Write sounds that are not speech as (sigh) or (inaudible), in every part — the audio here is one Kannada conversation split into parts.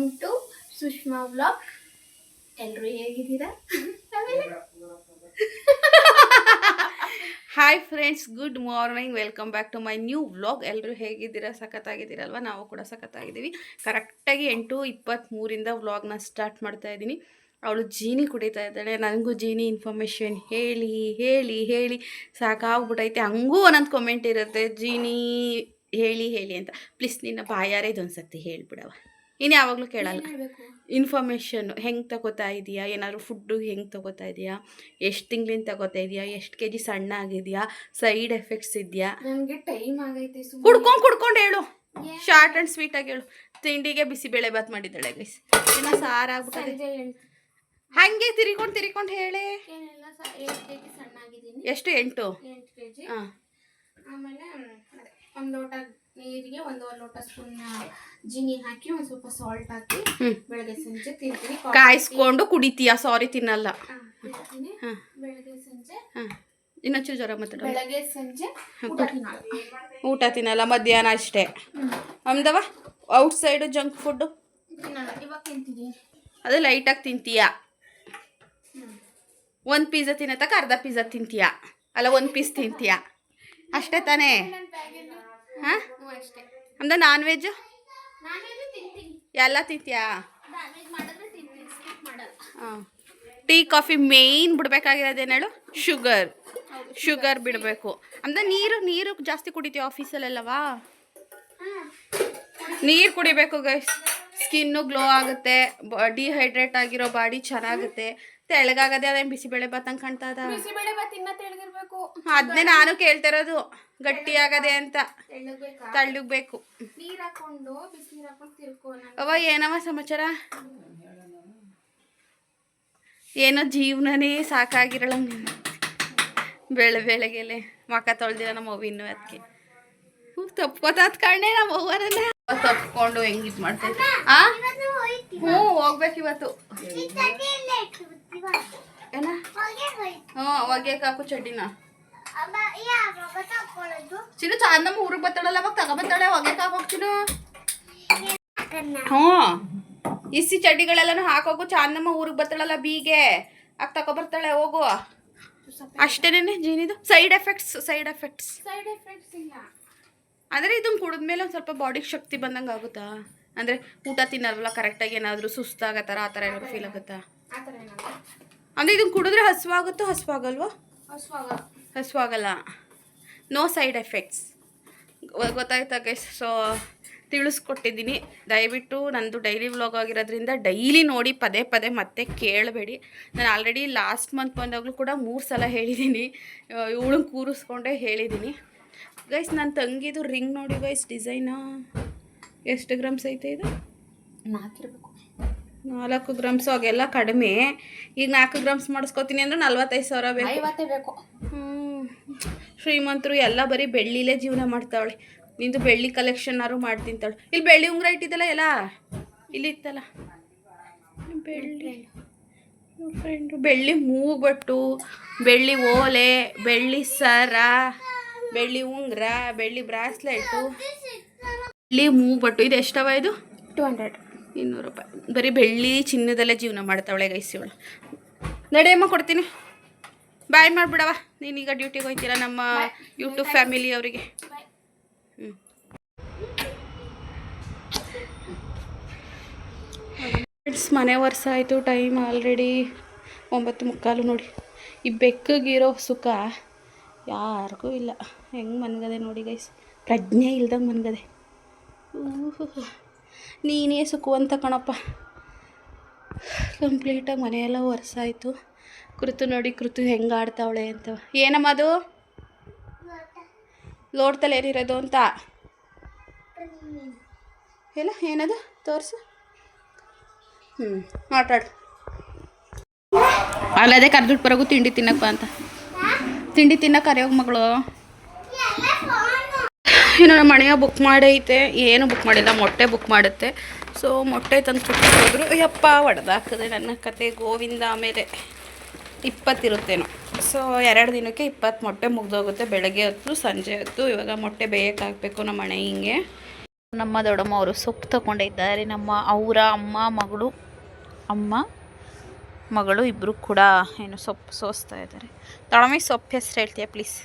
ವೆಲ್ಕಮ್ ಟು ಸುಷ್ಮಾ ಬ್ಲಾಗ್ ಎಲ್ಲರೂ ಹೇಗಿದ್ದೀರಾ hi friends good morning welcome back to my new vlog ಎಲ್ಲರೂ ಹೇಗಿದ್ದೀರಾ? ಸಖತ್ತಾಗಿದ್ದೀರಲ್ವ? ನಾವು ಕೂಡ ಸಖತ್ತಾಗಿದ್ದೀವಿ. ಕರೆಕ್ಟಾಗಿ ಎಂಟು ಇಪ್ಪತ್ತ್ಮೂರಿಂದ ವ್ಲಾಗ್ನ ಸ್ಟಾರ್ಟ್ ಮಾಡ್ತಾ ಇದ್ದೀನಿ. ಅವಳು ಜೀನಿ ಕುಡಿತಾ ಇದ್ದಾಳೆ. ನನಗೂ ಜೀನಿ ಇನ್ಫಾರ್ಮೇಷನ್ ಹೇಳಿ ಹೇಳಿ ಹೇಳಿ ಸಾಕಾಗ್ಬಿಟೈತೆ. ಹಂಗೂ ಒಂದೊಂದು ಕಮೆಂಟ್ ಇರುತ್ತೆ, ಜೀನಿ, ಹೇಳಿ ಹೇಳಿ ಅಂತ. ಪ್ಲೀಸ್ ನಿನ್ನ ಬಾಯಾರೇ ಇದೊಂದು ಸತಿ ಹೇಳ್ಬಿಡವ ಇನ್ನು ಯಾವಾಗಲೂ ಕೇಳಲ್ಲ. ಇನ್ಫಾರ್ಮೇಷನ್ನು ಇನ್ಫಾರ್ಮೇಷನ್ ಹೆಂಗೆ ತಗೋತಾ ಇದೆಯಾ? ಏನಾದ್ರು ಫುಡ್ಡು ಹೆಂಗೆ ತಗೋತಾ ಇದೆಯಾ? ಎಷ್ಟು ತಿಂಗಳಿಂದ ತಗೋತಾ ಇದೆಯಾ? ಎಷ್ಟು ಕೆ ಜಿ ಸಣ್ಣ ಆಗಿದೆಯಾ? ಸೈಡ್ ಎಫೆಕ್ಟ್ಸ್ ಇದೆಯಾ? ನನಗೆ ಟೈಮ್ ಆಗೈತೆ ಸುಮ್ಮನೆ ಕುಡ್ಕೊಂಡು ಕುಡ್ಕೊಂಡು ಹೇಳು. ಶಾರ್ಟ್ ಆ್ಯಂಡ್ ಸ್ವೀಟಾಗಿ ಹೇಳು. ತಿಂಡಿಗೆ ಬಿಸಿಬೇಳೆ ಬಾತ್ ಮಾಡಿದ್ದಾಳೆ ಗೈಸ್ ಇನ್ನು ಎಂಟು. ಹಾಗೆ ತಿರ್ಕೊಂಡು ತಿರ್ಕೊಂಡು ಹೇಳೇ. ಎಷ್ಟು? ಎಂಟು? ಹಾಂ. ಆಮೇಲೆ ಒಂದು ಲೋಟ ನೀರಿಗೆ ಒಂದು ಲೋಟ ಸ್ಪೂನ್ ಜೀನಿ ಹಾಕಿ ಒಂದು ಸ್ವಲ್ಪ ಸಾಲ್ಟ್ ಹಾಕಿ. ಬೆಳಗ್ಗೆ ಸಂಜೆ ತಿಂತೀನಿ. ಕಾಯಿಸ್ಕೊಂಡು ಕುಡಿತೀಯಾ? ಸಾರಿ ತಿನ್ನಲ್ಲ. ಬೆಳಗ್ಗೆ ಸಂಜೆ ಇನ್ನೊಚ್ಚು ಇನ್ನೊಂಚೂರು ಜ್ವರ ಮಾತಾಡ ಬೆಳಗ್ಗೆ ಸಂಜೆ ಊಟ ತಿನ್ನಲ್ಲ ಮಧ್ಯಾಹ್ನ ಅಷ್ಟೇ. ಅಮ್ದವ ಔಟ್ ಸೈಡ್ ಜಂಕ್ ಫುಡ್ ಅದು ಲೈಟಾಗಿ ತಿಂತೀಯಾ. ಒಂದು ಪಿಜ್ಜಾ ತಿನ್ನತಕ್ಕ ಅರ್ಧ ಪಿಜ್ಜಾ ತಿಂತೀಯ? ಅಲ್ಲ ಒಂದು ಪೀಸ್ ತಿಂತೀಯಾ? ಅಷ್ಟೇ ತಾನೇ? ಹಾಂ? ನಮ್ದು ನಾನ್ ವೆಜ್ಜು ಎಲ್ಲ ತಿಂತೀಯಾ? ಹಾಂ. ಟೀ ಕಾಫಿ ಮೇಯ್ನ್ ಬಿಡ್ಬೇಕಾಗಿರೋದೇನು ಹೇಳು? ಶುಗರ್ ಶುಗರ್ ಬಿಡಬೇಕು. ಅಂದ್ರೆ ನೀರು ನೀರು ಜಾಸ್ತಿ ಕುಡಿತೀವಿ ಆಫೀಸಲ್ಲೆಲ್ಲವಾ ನೀರು ಕುಡಿಬೇಕು ಗೈಸ್. ಸ್ಕಿನ್ನು ಗ್ಲೋ ಆಗುತ್ತೆ ಡಿಹೈಡ್ರೇಟ್ ಆಗಿರೋ ಬಾಡಿ ಚೆನ್ನಾಗುತ್ತೆ. ತೆಳಗಾಗದೆ ಅದೇ ಬಿಸಿಬೇಳೆ ಬಾತಂಗೆ ಕಾಣ್ತಾ ಅದ ಬಿಸಿಬೇಳೆ ಬಾತ್ ಇನ್ನ ತೆಳಗಿರ್ಬೇಕು. ಅದನ್ನೇ ನಾನು ಕೇಳ್ತಿರೋದು. ಆಗದೆ ಅಂತ. ತಳ್ಳಬೇಕು ತಳ್ಳಗಬೇಕು. ನೀರ್ ಹಾಕೊಂಡು ಬಿಸಿನೀರ್ ಹಾಕೊಂಡು ತಿರ್ಕೊ ನಾನು ಅವ ಏನವ ಸಮಾಚಾರ? ಏನೋ ಜೀವನನೇ ಸಾಕಾಗಿರಲ್ಲ ನೀನು. ಬೆಳೆ ಬೆಳಗ್ಗೆಲೆ ಮಕ ತೊಳ್ದಿರ ನಮ್ಮ ಅವ್ವ ಇನ್ನೂ ಅದಕ್ಕೆ ತಪ್ಕೋತಾದ ಕಣ್ಣೆ ನಮ್ಮ ಅವ್ವರನ್ನ ತಪ್ಕೊಂಡು ಹೆಂಗ್ ಇದು ಮಾಡ್ತೈತೆ ಆ? ಹ್ಞೂ ಹೋಗ್ಬೇಕು ಇವತ್ತು. ಏನ? ಹ್ಞೂ ಹಾಕು ಚಡ್ಡಿನ. ಚಿನ್ನು ಚಾಂದಮ್ಮ ಊರಿಗೆ ಬರ್ತಾಳಲ್ಲ ಅವಾಗ ತಗೊಬರ್ತಾಳೆ ಒಗೆ ಹಾಕೋಕ್ ಚಿನ್ನು. ಹ್ಞೂ. ಇಸಿ ಚಡ್ಡಿಗಳೆಲ್ಲನೂ ಹಾಕೋಗು ಚಾಂದಮ್ಮ ಊರಿಗೆ ಬರ್ತಾಳಲ್ಲ ಬೀಗೆ. ಆಗ ತಗೊಬರ್ತಾಳೆ ಹೋಗು. ಅಷ್ಟೇನೆ ಜೀನಿದು? Side effects side effects side effects ಇಲ್ಲ. ಅಂದರೆ ಇದನ್ನ ಕುಡಿದ್ಮೇಲೆ ಒಂದು ಸ್ವಲ್ಪ ಬಾಡಿಗೆ ಶಕ್ತಿ ಬಂದಂಗೆ ಆಗುತ್ತಾ? ಅಂದರೆ ಊಟ ತಿನ್ನಲ್ವಲ್ಲ ಕರೆಕ್ಟಾಗಿ ಏನಾದರೂ ಸುಸ್ತಾಗತ್ತಾರ ಆ ಥರ ಏನಾದ್ರು ಫೀಲ್ ಆಗುತ್ತಾ? ಅಂದರೆ ಇದನ್ನ ಕುಡಿದ್ರೆ ಹಸುವಾಗುತ್ತೋ ಹಸುವಾಗಲ್ವಾ? ಹಸುವಾಗ. ಹಸುವಾಗಲ್ಲ. ನೋ ಸೈಡ್ ಎಫೆಕ್ಟ್ಸ್ ಗೊತ್ತಾಯ್ತಾ ಗೈಸ್ ಸೊ ತಿಳಿಸ್ಕೊಟ್ಟಿದ್ದೀನಿ. ದಯವಿಟ್ಟು ನಂದು ಡೈಲಿ ವ್ಲಾಗ್ ಆಗಿರೋದ್ರಿಂದ ಡೈಲಿ ನೋಡಿ ಪದೇ ಪದೇ ಮತ್ತೆ ಕೇಳಬೇಡಿ. ನಾನು ಆಲ್ರೆಡಿ ಲಾಸ್ಟ್ ಮಂತ್ ಬಂದಾಗಲೂ ಕೂಡ ಮೂರು ಸಲ ಹೇಳಿದ್ದೀನಿ ಇವಳು ಕೂರಿಸ್ಕೊಂಡೇ ಹೇಳಿದ್ದೀನಿ ಗೈಸ್ ನನ್ನ ತಂಗಿದು ರಿಂಗ್ ನೋಡಿ ಗೈಸ್ ಡಿಸೈನಾ ಎಷ್ಟು ಗ್ರಾಮ್ಸ್ ಐತೆ ಇದು? ನಾಲ್ಕಿರ್ಬೇಕು. ನಾಲ್ಕು ಗ್ರಾಮ್ಸ್ ಅವಾಗೆಲ್ಲ ಕಡಿಮೆ. ಈಗ ನಾಲ್ಕು ಗ್ರಾಮ್ಸ್ ಮಾಡಿಸ್ಕೋತೀನಿ ಅಂದ್ರೆ ನಲ್ವತ್ತೈದು ಸಾವಿರ ಬೇಕು. ಐವತ್ತೇ ಬೇಕು. ಹ್ಮ್. ಶ್ರೀಮಂತರು ಎಲ್ಲ ಬರೀ ಬೆಳ್ಳಿಲೇ ಜೀವನ ಮಾಡ್ತಾವಳೆ. ನಿಂದು ಬೆಳ್ಳಿ ಕಲೆಕ್ಷನ್ನಾರು ಮಾಡ್ತಿಂತಾಳೆ ಇಲ್ಲಿ ಬೆಳ್ಳಿ ಉಂಗುರ ಇಟ್ಟಿದ್ದಲ್ಲ ಎಲ್ಲ? ಇಲ್ಲಿ ಇತ್ತಲ್ಲ? ಬೆಳ್ಳಿ. ಫ್ರೆಂಡು ಬೆಳ್ಳಿ ಮೂಗುಬಟ್ಟು ಬೆಳ್ಳಿ ಓಲೆ ಬೆಳ್ಳಿ ಸರ ಬೆಳ್ಳಿ ಉಂಗುರ ಬೆಳ್ಳಿ ಬ್ರಾಸ್ಲೆಟು. ಬೆಳ್ಳಿ ಮೂಗುಬಟ್ಟು. ಇದು ಎಷ್ಟವ ಇದು? Two hundred. ಇನ್ನೂರು ರೂಪಾಯಿ. ಬರೀ ಬೆಳ್ಳಿ ಚಿನ್ನದಲ್ಲೇ ಜೀವನ ಮಾಡ್ತಾವಳೆ ಗೈಸಿವಳು ನಡೆಯಮ್ಮ ಕೊಡ್ತೀನಿ. ಬಾಯ್ ಮಾಡಿಬಿಡವ ನೀನೀಗ ಡ್ಯೂಟಿಗೆ ಹೋಗ್ತೀರಾ ನಮ್ಮ ಯೂಟ್ಯೂಬ್ ಫ್ಯಾಮಿಲಿ ಅವರಿಗೆ? ಹ್ಞೂ ಫ್ರೆಂಡ್ಸ್ ಮನೆ ವರ್ಷ ಆಯಿತು. ಟೈಮ್ ಆಲ್ರೆಡಿ ಒಂಬತ್ತು ಮುಕ್ಕಾಲು ನೋಡಿ. ಈ ಬೆಕ್ಕಗಿರೋ ಸುಖ ಯಾರಿಗೂ ಇಲ್ಲ. ಹೆಂಗೆ ಮನ್ಗದೆ ನೋಡಿ ಗೈಸ್ ಪ್ರಜ್ಞೆ ಇಲ್ದಂಗೆ ಮನ್ಗದೆ. ಊಹು. ನೀನೇ ಸುಖವಂತ ಕಣಪ್ಪ. ಕಂಪ್ಲೀಟಾಗಿ ಮನೆಯೆಲ್ಲ ವರ್ಷ ಆಯಿತು ಕೃತು ನೋಡಿ, ಕೃತು ಹೆಂಗೆ ಆಡ್ತಾವಳೆ ಅಂತ. ಏನಮ್ಮ ಅದು? ಲೋಡ್ತಲ್ಲಿ ಏನಿರೋದು ಅಂತ. ಎಲ್ಲ, ಏನದು? ತೋರಿಸು. ಹ್ಞೂ ಆಟಾಡು ಅಲ್ಲದೆ ಕರ್ದುಟ್ಟು ಬರೋಗು ತಿಂಡಿ ತಿನ್ನಕ್ಕ ಅಂತ. ತಿಂಡಿ ತಿನ್ನಕ್ಕೆ ಕರೆಯೋಗ ಮಗಳು. ಇನ್ನು ನಮ್ಮ ಮನೆಯ ಬುಕ್ ಮಾಡೈತೆ, ಏನು ಬುಕ್ ಮಾಡಿಲ್ಲ, ಮೊಟ್ಟೆ ಬುಕ್ ಮಾಡುತ್ತೆ. ಸೊ ಮೊಟ್ಟೆ ತಂದು ಹೋದ್ರು. ಯಪ್ಪ ಒಡೆದಾಕದೆ ನನ್ನ ಕತೆ ಗೋವಿಂದ ಆಮೇಲೆ ಇಪ್ಪತ್ತಿರುತ್ತೇನೋ. ಸೊ ಎರಡು ದಿನಕ್ಕೆ ಇಪ್ಪತ್ತು ಮೊಟ್ಟೆ ಮುಗ್ದೋಗುತ್ತೆ. ಬೆಳಗ್ಗೆ ಹೊತ್ತು, ಸಂಜೆ ಹೊತ್ತು. ಇವಾಗ ಮೊಟ್ಟೆ ಬೇಯಕ್ಕೆ ಹಾಕಬೇಕು ನಮ್ಮ ಮನೆ ಹಿಂಗೆ ನಮ್ಮ ದೊಡ್ಡಮ್ಮ ಅವರು ಸೊಪ್ಪು ತಗೊಂಡಿದ್ದಾರೆ. ನಮ್ಮ ಅವರ ಅಮ್ಮ, ಮಗಳು ಅಮ್ಮ, ಮಗಳು ಇಬ್ಬರು ಕೂಡ ಏನು ಸೊಪ್ಪು ಸೋಸ್ತಾ ಇದ್ದಾರೆ. ದೊಡ್ಡಮ್ಮ ಸೊಪ್ಪು ಹೆಸರು ಹೇಳ್ತೀಯ ಪ್ಲೀಸ್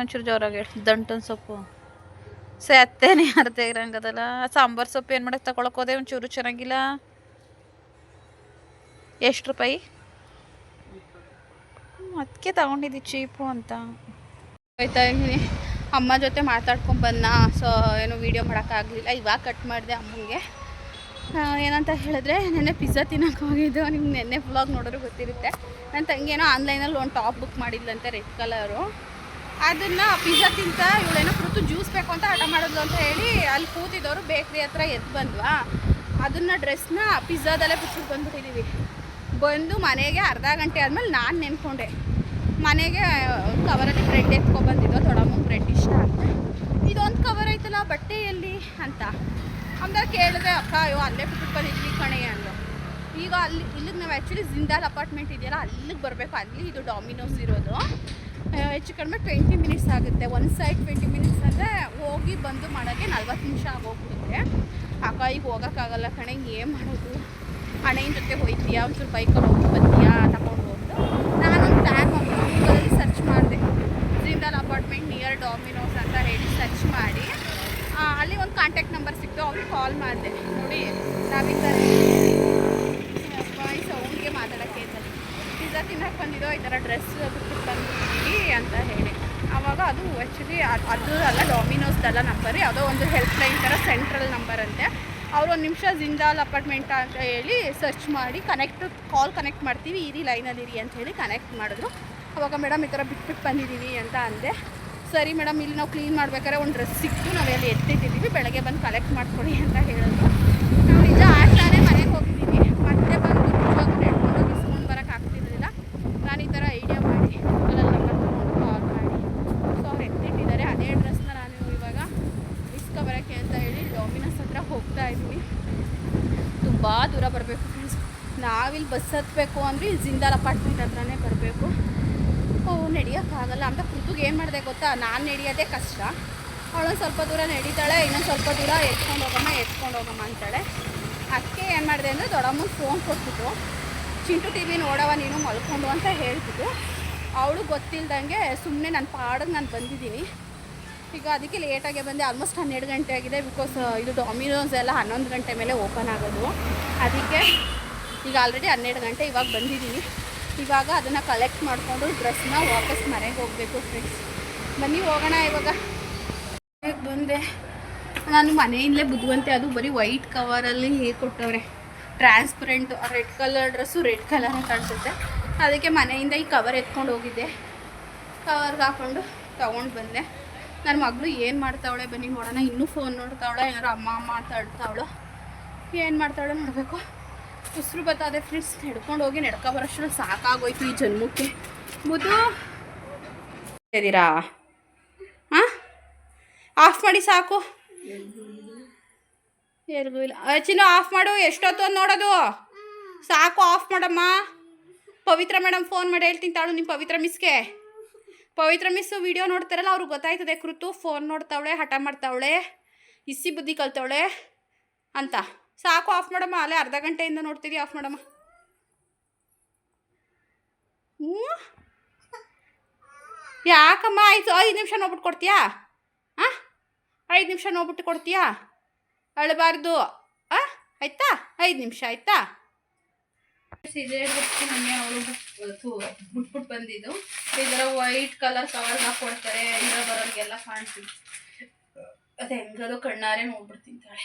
ಒಂಚೂರು ಜೋರಾಗಿ ದಂಟನ್ ಸೊಪ್ಪು. ಸೇ, ಅತ್ತೇನೆ ಅರ್ಧ ಇರಂಗದಲ್ಲ ಸಾಂಬಾರು ಸೊಪ್ಪು ಏನು ಮಾಡಕ್ಕೆ ತಗೊಳಕ್ಕೆ ಹೋದೆ? ಒಂಚೂರು ಚೆನ್ನಾಗಿಲ್ಲ? ಎಷ್ಟು ರೂಪಾಯಿ? ಅದಕ್ಕೆ ತಗೊಂಡಿದ್ದಿ ಚೀಪು ಅಂತ. ಹೋಯ್ತಾ ಇದ್ದೀನಿ ಅಮ್ಮ ಜೊತೆ ಮಾತಾಡ್ಕೊಂಡು ಬಂದ ಸೊ ಏನು ವೀಡಿಯೋ ಮಾಡೋಕ್ಕಾಗಲಿಲ್ಲ ಇವಾಗ ಕಟ್ ಮಾಡಿದೆ ಅಮ್ಮನಿಗೆ. ಏನಂತ ಹೇಳಿದ್ರೆ, ನೆನ್ನೆ ಪಿಜ್ಜಾ ತಿನ್ನೋಕೆ ಹೋಗಿದ್ದು. ನಿಮ್ಗೆ ನೆನ್ನೆ ಬ್ಲಾಗ್ ನೋಡೋರು ಗೊತ್ತಿರುತ್ತೆ. ನನ್ನ ತಂಗಿ ಏನೋ ಆನ್ಲೈನಲ್ಲಿ ಒಂದು ಟಾಪ್ ಬುಕ್ ಮಾಡಿದ್ಲಂತೆ ರೆಡ್ ಕಲರು ಅದನ್ನು ಪಿಜ್ಜಾ ತಿಂತ ಇವಳೇನೋ ಕೂತು ಜ್ಯೂಸ್ ಬೇಕು ಅಂತ ಹಠ ಮಾಡೋದು ಅಂತ ಹೇಳಿ ಅಲ್ಲಿ ಕೂತಿದ್ದವರು ಬೇಕ್ರಿ ಹತ್ರ ಎದ್ದು ಬಂದ್ವಾ. ಅದನ್ನು ಡ್ರೆಸ್ನ ಪಿಜ್ಜಾದಲ್ಲೇ ಬಿಟ್ಬಿಟ್ಟು ಬಂದ್ಬಿಟ್ಟಿದ್ದೀವಿ ಬಂದು ಮನೆಗೆ ಅರ್ಧ ಗಂಟೆ ಆದಮೇಲೆ ನಾನು ನೆನ್ಕೊಂಡೆ. ಮನೆಗೆ ಕವರಲ್ಲಿ ಬ್ರೆಡ್ ಎತ್ಕೊಬಂದಿದ್ದೋ ತೊಡಮ್ಮ ಬ್ರೆಡ್ ಇಷ್ಟ ಅಂತ. ಇದೊಂದು ಕವರ್ ಐತಲ್ಲ ಬಟ್ಟೆ ಎಲ್ಲಿ ಅಂತ. ಅಂದಾಗ ಕೇಳಿದ್ರೆ ಅಕ್ಕ ಅಯ್ಯೋ, ಅಲ್ಲೇ ಬಿಟ್ಟು ಬಂದಿದ್ವಿ ಕಣೆ ಅಂದು ಈಗ ಅಲ್ಲಿ, ಇಲ್ಲಿಗೆ ನಾವು ಆ್ಯಕ್ಚುಲಿ ಜಿಂದಾಲ್ ಅಪಾರ್ಟ್ಮೆಂಟ್ ಇದೆಯಲ್ಲ, ಅಲ್ಲಿಗೆ ಬರಬೇಕು. ಅಲ್ಲಿ ಇದು ಡಾಮಿನೋಸ್ ಇರೋದು. ಹೆಚ್ಚು ಕಡಿಮೆ ಟ್ವೆಂಟಿ ಮಿನಿಟ್ಸ್ ಆಗುತ್ತೆ. ಒಂದು ಸೈಡ್ ಟ್ವೆಂಟಿ ಮಿನಿಟ್ಸ್ ಅಂದರೆ ಹೋಗಿ ಬಂದು ಮಾಡೋಕ್ಕೆ ನಲ್ವತ್ತು ನಿಮಿಷ ಆಗೋಗ್ಬಿಡುತ್ತೆ. ಅಕ್ಕ ಈಗ ಹೋಗೋಕ್ಕಾಗಲ್ಲ ಕಣೆ, ಏನು ಮಾಡೋದು? ಹಣೆಯ ಜೊತೆ ಹೋಯ್ತೀಯಾ? ಒಂಚೂರು ಬೈಕಲ್ಲಿ ಹೋಗಿ ಬರ್ತೀಯಾ ತಗೊಂಡು ಹೋಗ್ದು ನಾನು ಟ್ಯಾಗ್ ಗೂಗಲಲ್ಲಿ ಸರ್ಚ್ ಮಾಡಿದೆ. ಜಿಂದಾಲ್ ಅಪಾರ್ಟ್ಮೆಂಟ್ ನಿಯರ್ ಡಾಮಿನೋಸ್ ಅಂತ ಹೇಳಿ ಸರ್ಚ್ ಮಾಡಿ ಅಲ್ಲಿ ಒಂದು ಕಾಂಟ್ಯಾಕ್ಟ್ ನಂಬರ್ ಸಿಕ್ತು. ಅವ್ರಿಗೆ ಕಾಲ್ ಮಾಡಿದೆ ನೋಡಿ ನಾವಿಂದ ಈ ಸೌಂಡ್ಗೆ ಮಾತಾಡೋಕ್ಕೆ ಇದ್ದಲ್ಲ ಪಿಜ್ಜಾ ತಿನ್ನಕ್ಕೆ ಬಂದಿದ್ದೋ ಈ ಥರ ಡ್ರೆಸ್ ಬಿಟ್ಬಿಟ್ಟು ಬಂದಿದ್ದೀವಿ ಅಂತ ಹೇಳಿ ಆವಾಗ ಅದು ಆ್ಯಕ್ಚುಲಿ ಅದು ಅಲ್ಲ ಡಾಮಿನೋಸ್ದಲ್ಲ ನಂಬರ್ ಯಾವುದೋ ಒಂದು ಹೆಲ್ಪ್ ಲೈನ್ ಥರ ಸೆಂಟ್ರಲ್ ನಂಬರ್ ಅಂತೆ. ಅವರು ಒಂದು ನಿಮಿಷ ಜಿಂದಾಲ್ ಅಪಾರ್ಟ್ಮೆಂಟ್ ಅಂತ ಹೇಳಿ ಸರ್ಚ್ ಮಾಡಿ ಕನೆಕ್ಟ್ ಕಾಲ್ ಕನೆಕ್ಟ್ ಮಾಡ್ತೀವಿ. ಇರಿ ಲೈನಲ್ಲಿ ಇರಿ ಅಂತ ಹೇಳಿ ಕನೆಕ್ಟ್ ಮಾಡಿದ್ರು. ಅವಾಗ ಮೇಡಮ್ ಈ ಥರ ಬಿಟ್ಬಿಟ್ಟು ಬಂದಿದ್ದೀವಿ ಅಂತ ಅಂದೆ. ಸರಿ ಮೇಡಮ್ ಇಲ್ಲಿ ನಾವು ಕ್ಲೀನ್ ಮಾಡ್ಬೇಕಾದ್ರೆ ಒಂದು ಡ್ರೆಸ್ ಸಿಕ್ತು. ನಾವು ಎಲ್ಲಿ ಎತ್ತಿಟ್ಟಿದ್ದೀವಿ? ಬೆಳಗ್ಗೆ ಬಂದು ಕಲೆಕ್ಟ್ ಮಾಡ್ಕೊಡಿ ಅಂತ ಹೇಳಿದ್ರು ನಾವು ನಿಜ ಆಟಾನೇ ಮನೆಗೆ ಹೋಗಿದ್ದೀವಿ ಮತ್ತೆ ಬಂದು ಇವಾಗ ನಡ್ಕೊಂಡು ಇಸ್ಕೊಂಡು ಬರೋಕೆ ಆಗ್ತಿರಲಿಲ್ಲ ನಾನು ಈ ಥರ ಐಡಿಯಾ ಮಾಡಿ ಅಲ್ಲೆಲ್ಲ ನಂಬರ್ ತೊಗೊಂಡು ಕಾಲ್ ಮಾಡಿ ಸೊ ಅವ್ರು ಎತ್ತಿಟ್ಟಿದ್ದಾರೆ ಅದೇ ಡ್ರೆಸ್ನ ನಾನು ಇವಾಗ ಇಸ್ಕೊಬರೋಕ್ಕೆ ಅಂತ ಹೇಳಿ ಡಾಮಿನಸ್ ಹತ್ರ ಹೋಗ್ತಾ ಇದ್ವಿ ತುಂಬ ದೂರ ಬರಬೇಕು ಫ್ರೆಂಡ್ಸ್ ನಾವಿಲ್ಲಿ ಬಸ್ ಹತ್ತಬೇಕು ಅಂದರೆ ಇಲ್ಲಿ ಜಿಂದಾಲ್ ಅಪಾರ್ಟ್ಮೆಂಟ್ ಹತ್ರನೇ ಬರಬೇಕು. ಓ, ನಡೆಯೋಕ್ಕಾಗಲ್ಲ. ಅಂತ ಕೃತಿಗೆ ಏನು ಮಾಡಿದೆ ಗೊತ್ತಾ? ನಾನು ನಡೆಯೋದೇ ಕಷ್ಟ. ಅವಳು ಸ್ವಲ್ಪ ದೂರ ನಡೀತಾಳೆ, ಇನ್ನೊಂದು ಸ್ವಲ್ಪ ದೂರ ಎತ್ಕೊಂಡು ಹೋಗಮ್ಮ ಎತ್ಕೊಂಡು ಹೋಗಮ್ಮ ಅಂತಾಳೆ. ಅದಕ್ಕೆ ಏನು ಮಾಡಿದೆ ಅಂದರೆ ದೊಡ್ಡಮ್ಮನ ಫೋನ್ ಕೊಟ್ಬಿಟ್ಟು ಚಿಂಟು ಟಿ ವಿ ನೋಡವ ನೀನು ಮಲ್ಕೊಂಡು ಅಂತ ಹೇಳ್ಬಿಟ್ಟು ಅವಳು ಗೊತ್ತಿಲ್ದಂಗೆ ಸುಮ್ಮನೆ ನಾನು ಪಾಡಿಗೆ ನಾನು ಬಂದಿದ್ದೀನಿ. ಈಗ ಅದಕ್ಕೆ ಲೇಟಾಗೆ ಬಂದೆ. ಆಲ್ಮೋಸ್ಟ್ ಹನ್ನೆರಡು ಗಂಟೆ ಆಗಿದೆ. ಬಿಕಾಸ್ ಇದು ಡಾಮಿನೋಸ್ ಎಲ್ಲ ಹನ್ನೊಂದು ಗಂಟೆ ಮೇಲೆ ಓಪನ್ ಆಗೋದು. ಅದಕ್ಕೆ ಈಗ ಆಲ್ರೆಡಿ ಹನ್ನೆರಡು ಗಂಟೆ ಇವಾಗ ಬಂದಿದ್ದೀನಿ ಇವಾಗ ಅದನ್ನು ಕಲೆಕ್ಟ್ ಮಾಡಿಕೊಂಡು ಡ್ರೆಸ್ನ ವಾಪಸ್ ಮನೆಗೆ ಹೋಗಬೇಕು ಫ್ರೆಂಡ್ಸ್ ಬನ್ನಿ ಹೋಗೋಣ ಇವಾಗ. ಮನೆಗೆ ಬಂದೆ. ನಾನು ಮನೆಯಿಂದಲೇ ಬುದ್ಧಿವಂತೆ, ಅದು ಬರೀ ವೈಟ್ ಕವರಲ್ಲಿ ಹೇಗೆ ಕೊಟ್ಟವ್ರೆ. Transparent red colour dress red ಕಲರೇ ಕಾಣಿಸುತ್ತೆ. ಅದಕ್ಕೆ ಮನೆಯಿಂದ ಈ ಕವರ್ ಎತ್ಕೊಂಡು ಹೋಗಿದ್ದೆ. ಕವರ್ಗೆ ಹಾಕೊಂಡು ತೊಗೊಂಡು ಬಂದೆ. ನನ್ನ ಮಗಳು ಏನು ಮಾಡ್ತಾವಳೆ ಬನ್ನಿ ನೋಡೋಣ. ಇನ್ನೂ ಫೋನ್ ನೋಡ್ತಾವಳೆ ಏನಾರು ಅಮ್ಮ ಅಮ್ಮ ಅಂತ ಅಳ್ತಾವಳು. ಏನು ಮಾಡ್ತಾವಳೆ ನೋಡಬೇಕು. ಉಸಿರು ಬತ್ತದೆ ಫ್ರೆಂಡ್ಸ್ ಹಿಡ್ಕೊಂಡು ಹೋಗಿ ನಡ್ಕೊ ಬರೋಷ್ಟು ಸಾಕಾಗೋಯ್ತು ಈ ಜನ್ಮಕ್ಕೆ. ಮುದು ಇದ್ದೀರಾ ಹಾಂ ಆಫ್ ಮಾಡಿ ಸಾಕು. ಎಲ್ಗೂ ಇಲ್ಲ. ಚಿನ್ನು ಆಫ್ ಮಾಡು. ಎಷ್ಟೊತ್ತು ನೋಡೋದು? ಸಾಕು ಆಫ್ ಮಾಡಮ್ಮ. ಪವಿತ್ರ ಮೇಡಮ್ ಫೋನ್ ಮಾಡಿ ಹೇಳ್ತೀನಿ ತಾಳು ನಿಮ್ಮ ಪವಿತ್ರ ಮಿಸ್ಗೆ ಪವಿತ್ರ ಮಿಸ್ ವಿಡಿಯೋ ನೋಡ್ತಾರಲ್ಲ, ಅವ್ರಿಗೆ ಗೊತ್ತಾಯ್ತದೆ ಕೃತು. ಫೋನ್ ನೋಡ್ತಾವಳೆ, ಹಠ ಮಾಡ್ತಾವಳೆ, ಇಸಿ ಬುದ್ಧಿ ಕಲ್ತವಳೆ ಅಂತ. ಸಾಕು ಆಫ್ ಮಾಡಮ್ಮ. ಅಲ್ಲೇ ಅರ್ಧ ಗಂಟೆಯಿಂದ ನೋಡ್ತೀವಿ ಆಫ್ ಮಾಡಮ್ಮ? ಹ್ಞೂ? ಯಾಕಮ್ಮ ಆಯ್ತು ಐದು ನಿಮಿಷ ನೋಡ್ಬಿಟ್ಟು ಕೊಡ್ತೀಯಾ? ಹಾಂ ಐದು ನಿಮಿಷ ನೋಡ್ಬಿಟ್ಟು ಕೊಡ್ತೀಯಾ? ಅಳಬಾರ್ದು. ಆ? ಆಯ್ತಾ? ಐದು ನಿಮಿಷ, ಆಯ್ತಾ? ಮೊನ್ನೆ ಅವಳು ಬಿಟ್ಬಿಟ್ಟು ಬಂದಿದ್ದು ಈ ವೈಟ್ ಕಲರ್ ಕವರ್ ಹಾಕೊಡ್ತಾರೆ ಇಂದ್ರ ಬರೋರಿಗೆಲ್ಲ ಕಾಣ್ತೀವಿ ಅದು ಹೆಂಗದು ಕಣ್ಣಾರೆ ನೋಡ್ಬಿಡ್ತೀನಿ ತಾಳೆ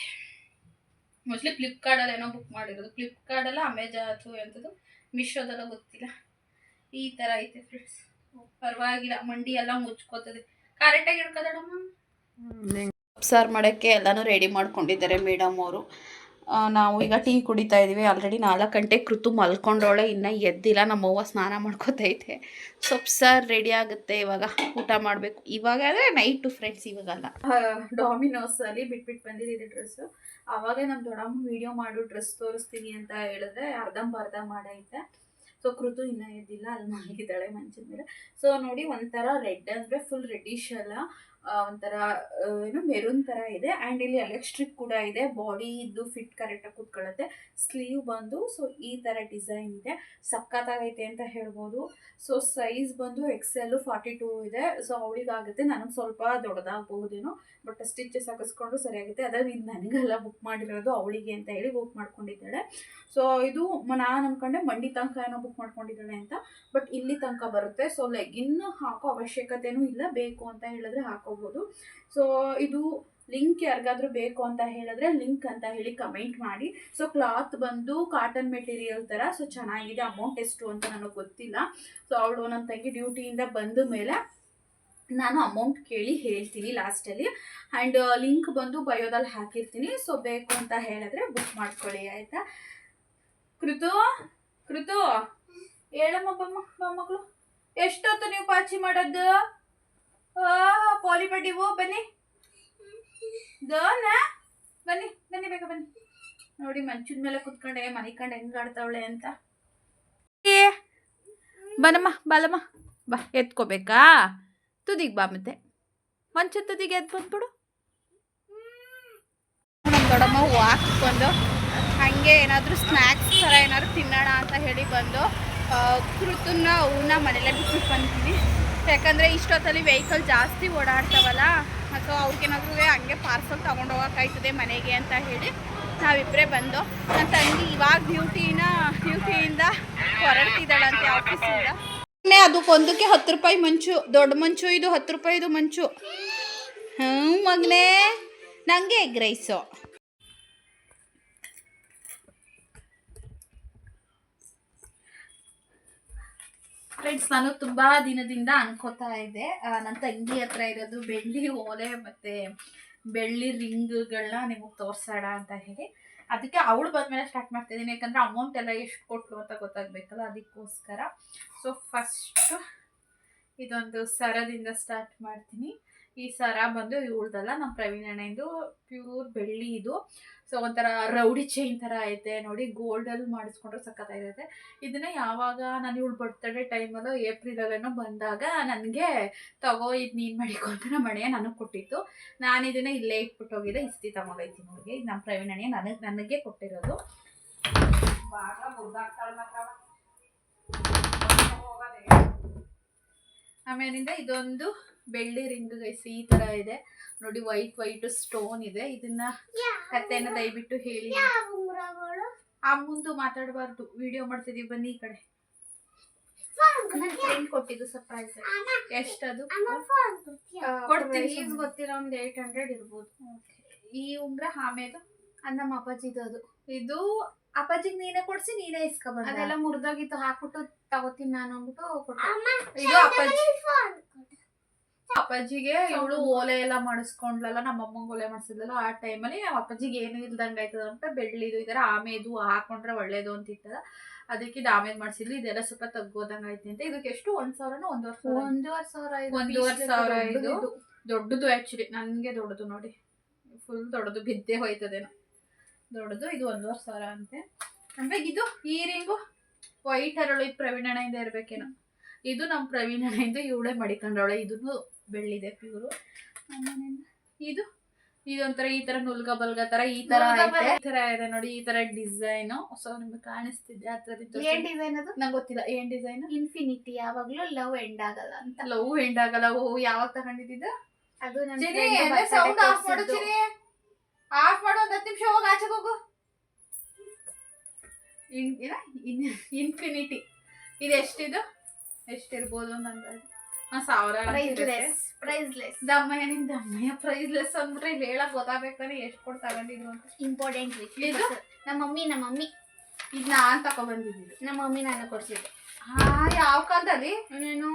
ಮೋಸ್ಟ್ಲಿ ಫ್ಲಿಪ್ಕಾರ್ಟಲ್ಲಿ ಏನೋ ಬುಕ್ ಮಾಡಿರೋದು. ಫ್ಲಿಪ್ಕಾರ್ಟಲ್ಲ ಅಮೆಜಾನ್ ಅಥವಾ ಎಂಥದ್ದು ಮಿಶೋದಲ್ಲ ಗೊತ್ತಿಲ್ಲ. ಈ ಥರ ಐತೆ ಫ್ರೆಂಡ್ಸ್ ಪರವಾಗಿಲ್ಲ ಮಂಡಿ ಎಲ್ಲ ಮುಚ್ಕೋತದೆ. ಕರೆಕ್ಟಾಗಿ ಹಿಡ್ಕೋದಡಮ್ಮ ಸಾರು ಮಾಡೋಕ್ಕೆ ಎಲ್ಲನೂ ರೆಡಿ ಮಾಡ್ಕೊಂಡಿದ್ದಾರೆ ಮೇಡಮ್ ಅವರು. ನಾವು ಈಗ ಟೀ ಕುಡಿತಾ ಇದ್ದೀವಿ ಆಲ್ರೆಡಿ ನಾಲ್ಕು ಗಂಟೆ ಕೃತು ಮಲ್ಕೊಂಡವಳೆ. ಇನ್ನೂ ಎದ್ದಿಲ್ಲ. ನಮ್ಮವ್ವ ಸ್ನಾನ ಮಾಡ್ಕೋತೈತೆ ಸೊಪ್ಪು ಸಾರು ರೆಡಿ ಆಗುತ್ತೆ ಇವಾಗ. ಊಟ ಮಾಡಬೇಕು. ಇವಾಗ ಅಂದರೆ ನೈಟು ಫ್ರೆಂಡ್ಸ್ ಇವಾಗಲ್ಲ. ಡಾಮಿನೋಸಲ್ಲಿ ಬಿಟ್ಬಿಟ್ಟು ಬಂದಿದ್ದೀವಿ ಡ್ರೆಸ್ಸು ಆವಾಗ ನಮ್ಮ ದೊಡ್ಡಮ್ಮ ವಿಡಿಯೋ ಮಾಡು ಡ್ರೆಸ್ ತೋರಿಸ್ತೀನಿ ಅಂತ ಹೇಳಿದ್ರೆ ಅರ್ಧಂಬರ್ಧ ಮಾಡೈತೆ. ಸೊ ಕೃತು ಇನ್ನೂ ಎದ್ದಿಲ್ಲ, ಅಲ್ಲಿ ಮಲಗಿದ್ದಾಳೆ ಮಂಚಿನ ಮೇಲೆ. ಸೊ ನೋಡಿ ಒಂಥರ ರೆಡ್ ಅಂದರೆ ಫುಲ್ ರೆಡ್ಡಿಶ್ ಅಲ್ಲ. ಒಂಥರ ಏನು ಮೆರೂನ್ ಥರ ಇದೆ. ಆ್ಯಂಡ್ ಇಲ್ಲಿ ಎಲೆಕ್ಟ್ರಿಕ್ ಕೂಡ ಇದೆ. ಬಾಡಿ ಇದ್ದು ಫಿಟ್ ಕರೆಕ್ಟಾಗಿ ಕೂತ್ಕೊಳ್ಳುತ್ತೆ. ಸ್ಲೀವ್ ಬಂದು ಸೊ ಈ ಥರ ಡಿಸೈನ್ ಇದೆ. ಸಖತ್ತಾಗೈತೆ ಅಂತ ಹೇಳ್ಬೋದು. ಸೊ ಸೈಜ್ ಬಂದು ಎಕ್ಸೆಲ್ಲು ಫಾರ್ಟಿ ಟೂ ಇದೆ. ಸೊ ಅವಳಿಗಾಗುತ್ತೆ. ನನಗೆ ಸ್ವಲ್ಪ ದೊಡ್ಡದಾಗಬಹುದೇನೋ ಬಟ್ ಸ್ಟಿಚಸ್ ಹಾಕಿಸ್ಕೊಂಡು ಸರಿಯಾಗುತ್ತೆ. ಅದ್ರಲ್ಲಿ ಇದು ನನಗೆಲ್ಲ ಬುಕ್ ಮಾಡಿರೋದು ಅವಳಿಗೆ ಅಂತ ಹೇಳಿ ಬುಕ್ ಮಾಡ್ಕೊಂಡಿದ್ದಾಳೆ. ಸೊ ಇದು ನಾನು ಅನ್ಕೊಂಡೆ ಮಂಡಿ ತನಕ ಏನೋ ಬುಕ್ ಮಾಡ್ಕೊಂಡಿದ್ದಾಳೆ ಅಂತ. ಬಟ್ ಇಲ್ಲಿ ತನಕ ಬರುತ್ತೆ. ಸೊ ಇನ್ನು ಹಾಕೋ ಅವಶ್ಯಕತೆನೂ ಇಲ್ಲ. ಬೇಕು ಅಂತ ಹೇಳಿದ್ರೆ ಹಾಕೋಬೋದು ಸೊ ಇದು ಲಿಂಕ್ ಯಾರಿಗಾದ್ರೂ ಬೇಕು ಅಂತ ಹೇಳಿದ್ರೆ ಲಿಂಕ್ ಅಂತ ಹೇಳಿ ಕಮೆಂಟ್ ಮಾಡಿ. ಸೊ ಕ್ಲಾತ್ ಬಂದು ಕಾಟನ್ ಮೆಟೀರಿಯಲ್ ಥರ ಸೊ ಚೆನ್ನಾಗಿದೆ ಅಮೌಂಟ್ ಎಷ್ಟು ಅಂತ ನನಗೆ ಗೊತ್ತಿಲ್ಲ. ಸೊ ಅವಳು ನನ್ನ ತಂಗಿ ಡ್ಯೂಟಿಯಿಂದ ಬಂದ ಮೇಲೆ ನಾನು ಅಮೌಂಟ್ ಕೇಳಿ ಹೇಳ್ತೀನಿ ಲಾಸ್ಟಲ್ಲಿ ಆ್ಯಂಡ್ ಲಿಂಕ್ ಬಂದು ಬಯೋದಲ್ಲಿ ಹಾಕಿರ್ತೀನಿ. ಸೊ ಬೇಕು ಅಂತ ಹೇಳಿದ್ರೆ ಬುಕ್ ಮಾಡ್ಕೊಳ್ಳಿ, ಆಯಿತಾ? ಕೃತು ಕೃತು ಹೇಳಮ್ಮ ಬಮ್ಮ ಮೊಮ್ಮಗಳು. ಎಷ್ಟೊತ್ತು ನೀವು ಪಾಚಿ ಮಾಡೋದು? ಆ ಪೋಲಿ ಬಡ್ಡಿವು ಬನ್ನಿ. ದೋನ. ಬನ್ನಿ ಬನ್ನಿ, ಬೇಗ ಬನ್ನಿ. ನೋಡಿ ಮಂಚಿನ ಮೇಲೆ ಕುತ್ಕೊಂಡೆ, ಮನೆ ಕಂಡು ಹೆಂಗ್ ಆಡ್ತಾವಳೆ ಅಂತ. ಬನಮ್ಮ, ಬಾಲಮ್ಮ, ಬಾ, ಎತ್ಕೋಬೇಕಾ? ತುದಿಗೆ ಬಾ ಮತ್ತೆ. ಮಂಚ ತುದಿಗೆ ಎದ್ದು ಬಂದ್ಬಿಡು. ದೊಡ್ಡಮ್ಮ ಹಾಕ್ಕೊಂಡು ಹಾಗೆ ಏನಾದರೂ ಸ್ನ್ಯಾಕ್ಸ್ ಥರ ಏನಾದ್ರು ತಿನ್ನೋಣ ಅಂತ ಹೇಳಿ ಬಂದು ಕೃತನ್ನ ಊನ ಮನೇಲೆ ಬಿಟ್ಟು ಬಂದಿದ್ದೀನಿ ಯಾಕಂದರೆ ಇಷ್ಟೊತ್ತಲ್ಲಿ ವೆಹಿಕಲ್ ಜಾಸ್ತಿ ಓಡಾಡ್ತಾವಲ್ಲ ಅಥವಾ ಅವ್ರಿಗೇನಾದ್ರೂ ಹಂಗೆ ಪಾರ್ಸಲ್ ತೊಗೊಂಡು ಹೋಗೋಕ್ಕಾಯ್ತದೆ ಮನೆಗೆ ಅಂತ ಹೇಳಿ ನಾವಿಬ್ಬರೇ ಬಂದು ನನ್ನ ತಂಗಿ ಇವಾಗ ಡ್ಯೂಟಿನ ಡ್ಯೂಟಿಯಿಂದ ಹೊರಡ್ತಿದ್ದಾಳಂತೆ ಆಫೀಸಿಂದ ಅದಕ್ಕೊಂದಕ್ಕೆ ಹತ್ತು ರೂಪಾಯಿ ಮಂಚು, ದೊಡ್ಡ ಮಂಚು, ಇದು ಹತ್ತು ರೂಪಾಯಿದು ಮಂಚು. ಹ್ಞೂ ಮಗನೇ ನನಗೆ ಎಗ್ ರೈಸು ಫ್ರೆಂಡ್ಸ್ ನಾನು ತುಂಬಾ ದಿನದಿಂದ ಅನ್ಕೋತಾ ಇದ್ದೆ. ನನ್ನ ತಂಗಿ ಹತ್ರ ಇರೋದು ಬೆಳ್ಳಿ ಓಲೆ ಮತ್ತೆ ಬೆಳ್ಳಿ ರಿಂಗ್ಗಳನ್ನ ನಿಮಗೆ ತೋರ್ಸೋಣ ಅಂತ ಹೇಳಿ. ಅದಕ್ಕೆ ಅವಳು ಬಂದ್ಮೇಲೆ ಸ್ಟಾರ್ಟ್ ಮಾಡ್ತಿದ್ದೀನಿ ಯಾಕಂದ್ರೆ ಅಮೌಂಟ್ ಎಲ್ಲ ಎಷ್ಟು ಕೊಟ್ಲು ಅಂತ ಗೊತ್ತಾಗಬೇಕಲ್ಲ, ಅದಕ್ಕೋಸ್ಕರ. ಸೊ ಫಸ್ಟ್ ಇದೊಂದು ಸರದಿಂದ ಸ್ಟಾರ್ಟ್ ಮಾಡ್ತೀನಿ. ಈ ಸರ ಬಂದು ಇವಳ್ದಲ್ಲ ನಮ್ಮ ಪ್ರವೀಣ್ ಅಣ್ಣಂದು ಪ್ಯೂರ್ ಬೆಳ್ಳಿ ಇದು. ಸೊ ಒಂಥರ ರೌಡಿ ಚೈನ್ ಥರ ಐತೆ, ನೋಡಿ ಗೋಲ್ಡಲ್ಲಿ ಮಾಡಿಸ್ಕೊಂಡ್ರೆ ಸಖತ್ತಾಗಿರುತ್ತೆ ಇದನ್ನ ಯಾವಾಗ ನಾನು ಇವಳು ಬರ್ತಡೇ ಟೈಮಲ್ಲೋ ಏಪ್ರಿಲಲ್ಲೇನೋ ಬಂದಾಗ ನನಗೆ ತಗೋ ಇದು ನೀನು ಮಾಡಿಕೊ ಅಂತ ನಮ್ಮ ಅಣ್ಣಯ್ಯ ನನಗೆ ಕೊಟ್ಟಿತ್ತು. ನಾನು ಇದನ್ನ ಇಲ್ಲೇ ಇಟ್ಬಿಟ್ಟು ಹೋಗಿದ್ದೆ, ಇಸ್ತಿ ನೋಡಿ ಇದು ನಮ್ಮ ಪ್ರವೀಣ್ ಅಣ್ಣಯ್ಯ ನನಗೆ ನನಗೆ ಕೊಟ್ಟಿರೋದು. ಆಮೇಲಿಂದ ಇದೊಂದು ಬೆಳ್ಳಿ ರಿಂಗ್ ಗೈಸ್ ಈ ತರ ಇದೆ. ನೋಡಿ ವೈಟ್ ವೈಟ್ ಸ್ಟೋನ್ ಇದೆ. ಇದನ್ನ ಕತೆನ ದಯವಿಟ್ಟು ಹೇಳಿ. ಆ ಮುಂದೆ ಮಾತಾಡಬಾರ್ದು. ವಿಡಿಯೋ ಮಾಡ್ತಿದೀವಿ ಬನ್ನಿ ಈ ಕಡೆ. ಫ್ರೆಂಡ್ ಕೊಟ್ಟಿದ್ದು ಸರ್ಪ್ರೈಸ್ ಎಷ್ಟದು? ಕೊಡ್ತೀನಿ. ಈಗ ಗೊತ್ತಿಲ್ಲ ಒಂದು ಏಟ್ ಹಂಡ್ರೆಡ್ ಇರ್ಬೋದು. ಈ ಉಂಗ್ರ ಆಮೇಲೆ ಅದು ನಮ್ಮ ಅಪ್ಪಾಜಿದು ಅದು. ಇದು ಅಪ್ಪಾಜಿಗೆ ನೀನೇ ಕೊಡ್ಸಿ ನೀನೇ ಇಸ್ಕೊಬಾರ ಅದೆಲ್ಲ ಮುರಿದೋಗಿತ್ತು. ಹಾಕ್ಬಿಟ್ಟು ತಗೋತೀನಿ ನಾನು ಅಂದ್ಬಿಟ್ಟು ಕೊಟ್ಟೆ ಇದು ಅಪ್ಪಾಜಿ. ಅಪ್ಪಾಜಿಗೆ ಇವಳು ಓಲೆ ಎಲ್ಲ ಮಾಡಿಸ್ಕೊಂಡ್ಲಲ್ಲ ನಮ್ಮ ಅಮ್ಮಂಗ್ ಓಲೆ ಮಾಡಿಸಿದ್ಲಲ್ಲ ಆ ಟೈಮಲ್ಲಿ ನಮ್ಮ ಅಪ್ಪಾಜಿಗೆ ಏನು ಇಲ್ದಂಗೆ ಆಯ್ತದ ಅಂತ ಬೆಳ್ಳಿದು ಈ ಥರ ಆಮೇದು ಹಾಕೊಂಡ್ರೆ ಒಳ್ಳೇದು ಅಂತ ಇತ್ತಲ್ಲ. ಅದಕ್ಕೆ ಇದು ಆಮೇಲೆ ಮಾಡಿಸಿದ್ಲು. ಇದೆಲ್ಲ ಸ್ವಲ್ಪ ತಗ್ಗೋದಂಗ ಐತಿ ಅಂತ. ಇದಕ್ಕೆ ಎಷ್ಟು? ಒಂದ್ ಸಾವಿರನೋ ಒಂದೂವರೆ ಸಾವಿರ? ಒಂದೂವರೆ ಸಾವಿರ ಒಂದೂವರೆ ಸಾವಿರ ದೊಡ್ಡದು. ಆಕ್ಚುಲಿ ದೊಡ್ಡದು ಆ್ಯಕ್ಚುಲಿ ನನಗೆ ದೊಡ್ಡದು ನೋಡಿ. ಫುಲ್ ದೊಡ್ಡದು. ಬಿದ್ದೇ ಹೋಯ್ತದೇನೋ. ದೊಡ್ಡದು. ಇದು ಒಂದೂವರೆ ಸಾವಿರ ಅಂತೆ. ಆಮೇಲೆ ಇದು ಈರಿಂಗು ರಿಂಗು ವೈಟ್ ಅರಳು. ಇದು ಪ್ರವೀಣಣ್ಣಿಂದ ಇರ್ಬೇಕೇನೋ. ಇದು ನಮ್ಮ ಪ್ರವೀಣಣ್ಣಿಂದ ಇವಳೇ ಮಡಿಕೊಂಡವಳೆ ಇದನ್ನು ಬೆಳ್ಳಿದೆ ಪ್ಯೂರು ಇದು? ಇದೊಂಥರ ಈ ತರ ನುಲ್ಗ ಬಲ್ಗ ತರ ಈ ತರ ಐತೆ. ಈ ತರ ಇದೆ ನೋಡಿ ಈ ತರ ಡಿಸೈನ್ ಸೊ ನಿಮ್ಗೆ ಕಾಣಿಸ್ತಿದೆ ಹತ್ರದಿಂದ ಏನ್ ಡಿಸೈನ್ ಅದು? ನಂಗೆ ಗೊತ್ತಿಲ್ಲ. ಏನ್ ಡಿಸೈನ್ ಇನ್ಫಿನಿಟಿ ಯಾವಾಗ್ಲೂ ಲವ್ ಎಂಡ್ ಆಗಲ್ಲ ಅಂತ. ಲವ್ ಎಂಡ್ ಆಗಲ್ಲ. ಓ ಯಾವಾಗ ತಗೊಂಡಿದ್ದ ಅದು ನನ್ನ ಸೌಂಡ್ ಆಫ್ ಮಾಡು. ಚಿನಿ ಆಫ್ ಮಾಡು ಒಂದು ಹತ್ತು ನಿಮಿಷ ಹೋಗಿ ಆಚೆ ಹೋಗು. ಇನ್-? ಇನ್ಫಿನಿಟಿ (laughs) ಇದು ಎಷ್ಟಿದು? ಎಷ್ಟಿರ್ಬೋದು ಒಂದು ಅಂದಾಜು. ಸಾವಿರ ಪ್ರೈಸ್ಲೆಸ್ ಪ್ರೈಸ್ಲೆಸ್ ದಮ್ಮಯ್ಯ ನಿಮ್ ದಮ್ಮಯ್ಯ ಪ್ರೈಸ್ಲೆಸ್ ಅಂದ್ಬಿಟ್ರೆ ಇಲ್ಲಿ ಹೇಳಕ್ ಗೊತ್ತಾಗ್ಬೇಕಾದ್ರೆ ಎಷ್ಟು ಕೊಟ್ಟು ತಗೊಂಡಿದ್ರು ಅಂತ. ಇಂಪಾರ್ಟೆಂಟ್ ಇದು? ನಮ್ಮ ಮಮ್ಮಿ ನಮ್ಮ ಮಮ್ಮಿ. ಇದು ನಾನ್ ತಗೊಬಂದಿದ್ದು ನಮ್ಮ ಮಮ್ಮಿ ನಾನು ಕೊಡ್ಸಿದ್ದು. ಹಾ ಯಾವ ಕಾಲದಲ್ಲಿ? ನೀನು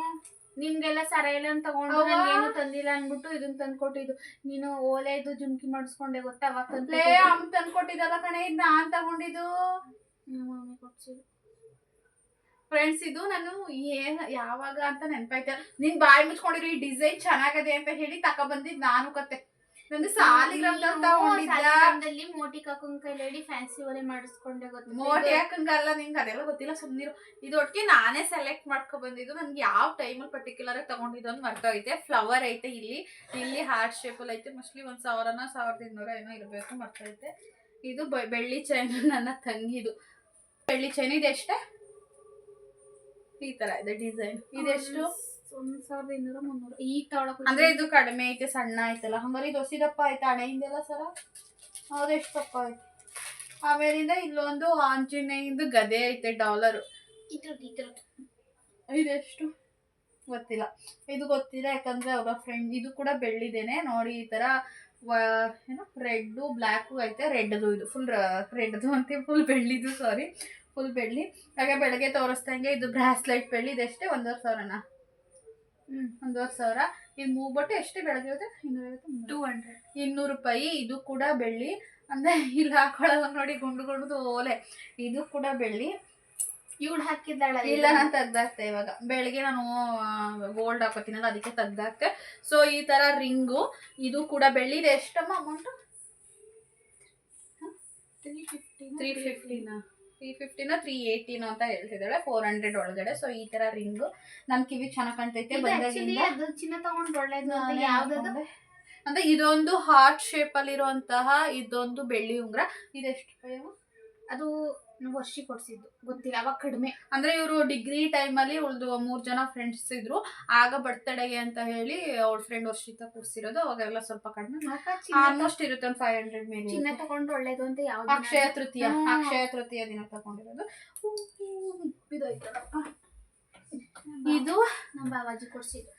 ನಿಮ್ಗೆಲ್ಲ ಸರ ಎಲ್ಲ ತಗೊಂಡು ಏನು ತಂದಿಲ್ಲ ಅನ್ಬಿಟ್ಟು ಇದನ್ನ ತಂದ್ಕೊಟ್ಟಿದ್ದು. ನೀನು ಓಲೇದು ಜುಮ್ಕಿ ಮಾಡಿಸ್ಕೊಂಡೆ ಅಮ್ಮ ತಂದ್ಕೊಟ್ಟಿದ್ದಲ್ಲ ಕಣೆ ಇದು ನಾನ್ ತಗೊಂಡಿದ್ದು. ನಮ್ಮ ಮಮ್ಮಿ ಕೊಡ್ಸಿದ್ದು. ಫ್ರೆಂಡ್ಸ್ ಇದು ನಾನು ಏನ್ ಯಾವಾಗ ಅಂತ ನೆನ್ಪಾಯ್ತ. ನಿನ್ ಬಾಯಿ ಮುಚ್ಕೊಂಡಿರೋ ಈ ಡಿಸೈನ್ ಚೆನ್ನಾಗದೆ ಅಂತ ಹೇಳಿ ತಕ ಬಂದಿದ್ ನಾನು ಕತೆ. ನಂದು ಸಾಲಿಗ್ರಾಮ್ದಲ್ಲಿ ತಗೊಂಡಿದ್ದ ಮೋಟಿ ಕಾಕನ್ ಕೈಲಿ ಫ್ಯಾನ್ಸಿ ಒಲೆ ಮಾಡಿಸ್ಕೊಂಡೆ ಮೋಟಿ ಯಾಕಂಗಲ್ಲ ನಿಂಗೆ ಅದೆಲ್ಲ ಗೊತ್ತಿಲ್ಲ ಸುಮ್ಮನಿರು ಇದು ಒಟ್ಟಿಗೆ ನಾನೇ ಸೆಲೆಕ್ಟ್ ಮಾಡ್ಕೊ ಬಂದಿದ್ದು ನನ್ಗೆ ಯಾವ ಟೈಮಲ್ಲಿ ಪರ್ಟಿಕ್ಯುಲರ್ ಆಗಿ ತಗೊಂಡಿದ್ದು ಅಂತ ಮರ್ತೋಯ್ತೆ ಫ್ಲವರ್ ಐತೆ ಇಲ್ಲಿ. ಇಲ್ಲಿ ಹಾರ್ಟ್ ಶೇಪಲ್ಲಿ ಐತೆ. ಮೋಸ್ಟ್ಲಿ ಒಂದ್ ಸಾವಿರನ ಸಾವಿರದ ಇನ್ನೂರ ಏನೋ ಇರಬೇಕು ಮರ್ತೈತೆ ಇದು ಬೆಳ್ಳಿ ಚೈನ್ ನನ್ನ ತಂಗಿದು. ಬೆಳ್ಳಿ ಚೈನ್ ಇದೆಷ್ಟೇ ಈ ತರ ಇದೆ ಡಿಸೈನ್ ಇದೆಷ್ಟು ಒಂದ್ ಸಾವಿರದ ಇನ್ನೂರ ಮುನ್ನೂರ. ಈಗ ತಗೊಳಕ್ ಅಂದ್ರೆ ಇದು ಕಡಿಮೆ ಐತೆ ಸಣ್ಣ ಐತಲ್ಲ. ಹಂಗಾರೆ ಇದು ಹೊಸಿದಪ್ಪ ಆಯ್ತಾ ಹಣೆಯಿಂದೆಲ್ಲ ಸರ? ಹೌದೆಷ್ಟು ದಪ್ಪ ಐತೆ? ಆಮೇಲಿಂದ ಇಲ್ಲೊಂದು ಆಂಜನೇಯದು ಗದೆ ಐತೆ ಡಾಲರ್ ಇದೆಷ್ಟು ಗೊತ್ತಿಲ್ಲ. ಇದು ಗೊತ್ತಿಲ್ಲ ಯಾಕಂದ್ರೆ ಅವರ ಫ್ರೆಂಡ್ ಇದು ಕೂಡ ಬೆಳ್ಳಿದೇನೆ. ನೋಡಿ ಈ ತರ ಏನು ರೆಡ್ಡು ಬ್ಲ್ಯಾಕು ಐತೆ ರೆಡ್ದು ಇದು. ಫುಲ್ ರೆಡ್ದು ಅಂತ ಫುಲ್ ಬೆಳ್ಳಿದು ಸಾರಿ ಫುಲ್ ಬೆಳ್ಳಿ. ಹಾಗೆ ಬೆಳಗ್ಗೆ ತೋರಿಸ್ದಂಗೆ ಇದು ಬ್ರಾಸ್ಲೈಟ್ ಬೆಳ್ಳಿ. ಇದೆಷ್ಟೇ? ಒಂದೂವರೆ ಸಾವಿರನ? ಹ್ಞೂ ಒಂದೂವರೆ ಸಾವಿರ. ಇದು ಮೂಗ್ಬಟ್ಟು ಎಷ್ಟು ಬೆಳಗ್ಗೆ ಹೋದ್ರೆ? ಇನ್ನೂರೈವತ್ತು. Two hundred. ಇನ್ನೂರು ರೂಪಾಯಿ. ಇದು ಕೂಡ ಬೆಳ್ಳಿ. ಅಂದ್ರೆ ಇಲ್ಲಿ ಹಾಕೊಳ್ಳೋದು ನೋಡಿ ಗುಂಡು ಗುಂಡು ಓಲೆ. ಇದು ಕೂಡ ಬೆಳ್ಳಿ. ಇವಳು ಹಾಕಿದ್ದಾಳೆ ಇಲ್ಲ ನಾನು ತೆಗ್ದಾಕ್ತೆ ಇವಾಗ. ಬೆಳಿಗ್ಗೆ ನಾನು ಗೋಲ್ಡ್ ಹಾಕೋತೀನಲ್ಲ ಅದಕ್ಕೆ ತೆಗ್ದಾಕ್ತೆ. ಸೊ ಈ ತರ ರಿಂಗು. ಇದು ಕೂಡ ಬೆಳ್ಳಿ. ಇದೆ ಎಷ್ಟಮ್ಮ ಅಮೌಂಟ್ ತ್ರೀ ಫಿಫ್ಟಿ ತ್ರೀ ಫಿಫ್ಟಿನ ತ್ರೀ ಫಿಫ್ಟಿನ ತ್ರೀ ಏಯ್ಟಿನ ಅಂತ ಹೇಳ್ತಿದ್ದಾಳೆ ಫೋರ್ ಹಂಡ್ರೆಡ್ ಒಳಗಡೆ. ಸೊ ಈ ತರ ರಿಂಗ್ ನನ್ ಕಿವಿ ಚೆನ್ನಾಗ್ ಕಾಣ್ತೈತೆ ಬಂದಾಗಿಂದ. ಚಿನ್ನ ತಗೊಂಡ್ ಒಳ್ಳೇದು. ಅಂದ್ರೆ ಇದೊಂದು ಹಾರ್ಟ್ ಶೇಪ್ ಅಲ್ಲಿ ಇರುವಂತಹ ಇದೊಂದು ಬೆಳ್ಳಿ ಉಂಗ್ರ. ಇದೆಷ್ಟು ಅದು ವರ್ಷ ಕೊಡ್ಸಿದ್ದು. ಗೊತ್ತಿಲ್ಲ ಅವಾಗ ಕಡಿಮೆ. ಅಂದ್ರೆ ಇವರು ಡಿಗ್ರಿ ಟೈಮಲ್ಲಿ ಉಳ್ದು ಮೂರ್ ಜನ ಫ್ರೆಂಡ್ಸ್ ಇದ್ರು. ಆಗ ಬರ್ತಡೆಗೆ ಅಂತ ಹೇಳಿ ಅವ್ರ ಫ್ರೆಂಡ್ ವರ್ಷಿತ ಕೊಡ್ಸಿರೋದು ಅವಾಗೆಲ್ಲ ಸ್ವಲ್ಪ ಕಡಿಮೆ ಆಲ್ಮೋಸ್ಟ್ ಇರುತ್ತೆ ಒಂದು ಫೈವ್ ಹಂಡ್ರೆಡ್ ಮೇಲೆ ಚಿನ್ನ. ತಗೊಂಡು ಒಳ್ಳೇದು ಅಂತ ಯಾವ ಅಕ್ಷಯ ತೃತೀಯ. ಅಕ್ಷಯ ತೃತೀಯ ದಿನ ತಗೊಂಡಿರೋದು. ಇದು ನಮ್ಮ ಬಾಬಾಜಿ ಕೊಡ್ಸಿದ್ದು.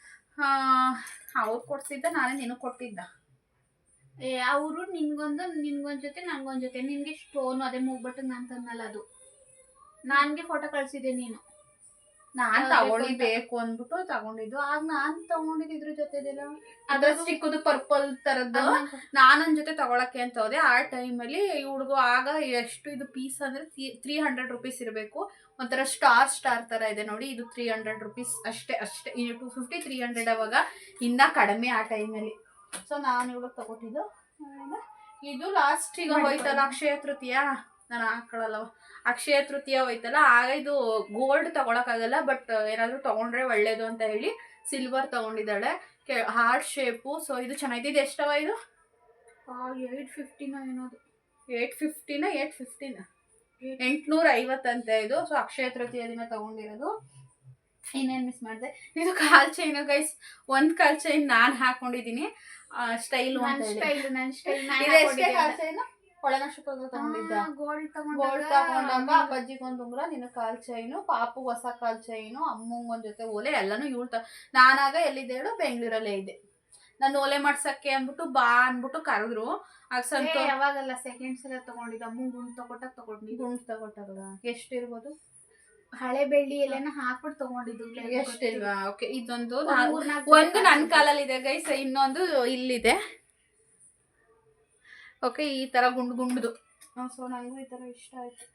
ಅವ್ರು ಕೊಡ್ಸಿದ್ದ ನಾನೇ ನಿನಗೆ ಕೊಟ್ಟಿದ್ದ. ಅವರು ನಿನ್ಗೊಂದು ನಿನ್ಗೊಂದ್ ಜೊತೆ ನಂಗೊಂದ್ ಜೊತೆ. ನಿನ್ಗೆ ಸ್ಟೋನ್ ಅದೇ ಮೂಗ್ಬಟ್ಟು ನಾನ್ ತಂದಲ್ಲ ಅದು. ನನ್ಗೆ ಫೋಟೋ ಕಳ್ಸಿದೆ ನೀನು. ನಾನ್ ಯಾವ್ದು ತಗೊಳ್ಳಿ ಬೇಕು ಅಂತ? ಬೇಕು ಅಂದ್ಬಿಟ್ಟು ತಗೊಂಡಿದ್ದು. ಆಗ ನಾನ್ ತಗೊಂಡಿದ್ದು ಇದ್ರ ಜೊತೆದೆಲ್ಲ. ಅದ್ರ ಚಿಕ್ಕದು ಪರ್ಪಲ್ ತರದ್ದು. ನಾನನ್ ಜೊತೆ ತಗೊಳಕ್ಕೆ ಅಂತ ಹೋದೆ. ಆ ಟೈಮಲ್ಲಿ ಹುಡುಗ ಆಗ ಎಷ್ಟು ಇದು ಪೀಸ್ ಅಂದ್ರೆ ತ್ರೀ ಹಂಡ್ರೆಡ್ ರುಪೀಸ್ ಇರಬೇಕು. ಒಂಥರ ಸ್ಟಾರ್ ಸ್ಟಾರ್ ತರ ಇದೆ ನೋಡಿ. ಇದು ತ್ರೀ ಹಂಡ್ರೆಡ್ ರುಪೀಸ್ ಅಷ್ಟೇ ಅಷ್ಟೇ. ಇನ್ನು ಟೂ ಫಿಫ್ಟಿ ತ್ರೀ ಹಂಡ್ರೆಡ್ ಅವಾಗ ಇನ್ನ ಕಡಿಮೆ ಆ ಟೈಮಲ್ಲಿ. ಸೊ ನಾನು ಇವಾಗ ತಗೊಟ್ಟಿದ್ದು ಆಮೇಲೆ ಇದು ಲಾಸ್ಟ್ ಈಗ ಹೋಯ್ತಲ್ಲ ಅಕ್ಷಯ ತೃತೀಯ? ನಾನು ಹಾಕೊಳ್ಳಲ್ಲ ಅಕ್ಷಯ ತೃತೀಯ ಹೋಯ್ತಲ್ಲ ಆಗ ಇದು ಗೋಲ್ಡ್ ತಗೊಳಕ್ಕಾಗಲ್ಲ ಬಟ್ ಏನಾದ್ರೂ ತಗೊಂಡ್ರೆ ಒಳ್ಳೇದು ಅಂತ ಹೇಳಿ ಸಿಲ್ವರ್ ತಗೊಂಡಿದ್ದಾಳೆ. ಹಾರ್ಟ್ ಶೇಪು ಸೊ ಇದು ಚೆನ್ನಾಗಿದೆ ಇದು ಎಷ್ಟವ ಇದು? ಏಟ್ ಫಿಫ್ಟಿನ ಏನೋದು ಏಟ್ ಫಿಫ್ಟಿನ ಏಟ್ ಫಿಫ್ಟಿನ ಎಂಟ್ನೂರ ಐವತ್ತಂತೆ ಇದು. ಸೊ ಅಕ್ಷಯ ತೃತೀಯ ದಿನ ತಗೊಂಡಿರೋದು. ಇನ್ನೇನು ಮಿಸ್ ಮಾಡಿದೆ? ಇದು ಕಾಲ್ ಚೈನು ಗೈಸ್ ಒಂದು ಕಾಲ್ ಚೈನ್ ನಾನು ಹಾಕೊಂಡಿದ್ದೀನಿ ಸ್ಟೈಲು ಎಷ್ಟೇ ಕಾಲ್ ಚೈನು ಒಳನಶುಪದ ತಗೊಂಡಿದ್ದ. ಗೋಲ್ಡ್ ಗೋಲ್ಡ್ ತಗೊಂಡಾಗ ತಗೊಂಡಾಗ ಅಪ್ಪಾಜಿಗೆ ಒಂದು ಉಂಗುರ ನಿನ್ನ ಕಾಲ್ ಚೈನು ಪಾಪು ಹೊಸ ಕಾಲ್ ಚೈನು ಅಮ್ಮಂಗ್ ಒಂದ್ ಜೊತೆ ಓಲೆ ಎಲ್ಲಾನು ಇವಳು ತ ನಾನಾಗ ಎಲ್ಲಿದ್ದೆ ಹೇಳು ಬೆಂಗಳೂರಲ್ಲೇ ಇದೆ ನಾನು ಓಲೆ ಮಾಡ್ಸಕ್ಕೆ ಅಂದ್ಬಿಟ್ಟು ಬಾ ಅಂದ್ಬಿಟ್ಟು ಕರೆದ್ರು. ಆಗ ಯಾವಾಗಲ್ಲ ಸೆಕೆಂಡ್ಸ್ ಸಲ ತಗೊಂಡಿದ್ದ ಅಮ್ಮ ಗುಂಡ್ ತಗೊಟ್ಟಾಗ ತಗೊಂಡಿ ಗುಂಡ್ ತಗೊಟ್ಟಾಗಲ್ಲ ಎಷ್ಟಿರ್ಬೋದು ಹಳೆ ಬೆಳ್ಳಿ ಎಲ್ಲಾನ ಹಾಕ್ಬಿಟ್ಟು ತಗೊಂಡಿದ್ದು ಎಷ್ಟಿಲ್ವಾ ಓಕೆ ಇದೊಂದು ಒಂದ್ ನನ್ನ ಕಾಲಲ್ಲಿ ಇದೆ. ಗೈಸ್ ಇನ್ನೊಂದು ಇಲ್ಲಿದೆ. ಓಕೆ ಈ ತರ ಗುಂಡು ಗುಂಡುದು. ಸೊ ನನಗೂ ಈ ತರ ಇಷ್ಟ ಆಯ್ತು.